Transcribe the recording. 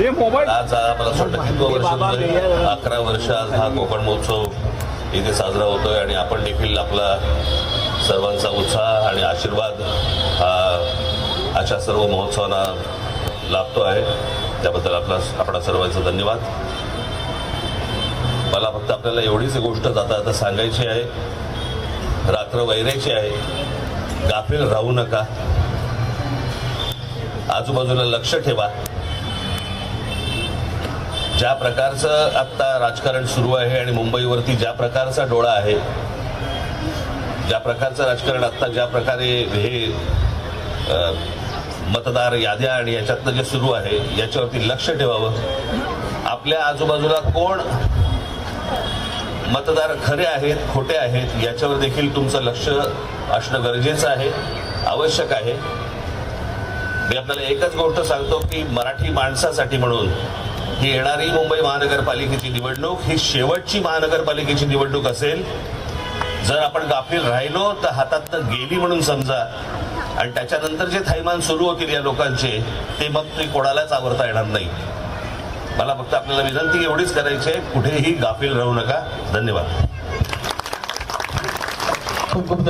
ते मोबाईल आज मला? अकरा वर्ष आज हा कोकण महोत्सव इथे साजरा होतोय आणि आपण देखील आपला सर्वांचा उत्साह आणि आशीर्वाद हा अशा सर्व महोत्सवांना लाभतो आहे. त्याबद्दल आपला आपणा सर्वांचा धन्यवाद. मला फक्त आपल्याला एवढीच गोष्ट जाता आता सांगायची आहे. रात्र वैरायची आहे. गाफील राहू नका. आजूबाजूला लक्ष ठेवा. ज्या प्रकारचं आत्ता राजकारण सुरू आहे आणि मुंबईवरती ज्या प्रकारचा डोळा आहे ज्या प्रकारचं राजकारण आत्ता ज्या प्रकारे हे मतदार याद्या आणि याच्यातनं जे सुरू आहे याच्यावरती लक्ष ठेवावं. आपल्या आजूबाजूला कोण मतदार खरे आहेत खोटे आहेत याच्यावर देखील तुमचं लक्ष असणं गरजेचं आहे आवश्यक आहे. मी आपल्याला एकच गोष्ट सांगतो की मराठी माणसासाठी म्हणून ही येणारी मुंबई महानगरपालिकेची निवडणूक ही शेवटची महानगरपालिकेची निवडणूक असेल. जर आपण गाफील राहिलो तर हातातनं गेली म्हणून समजा. आणि त्याच्यानंतर जे थैमान सुरू होतील या लोकांचे ते मग ते कोणालाच आवडता येणार नाही. मला फक्त आपल्याला विनंती एवढीच करायची आहे कुठेही गाफील राहू नका. धन्यवाद. खूप खूप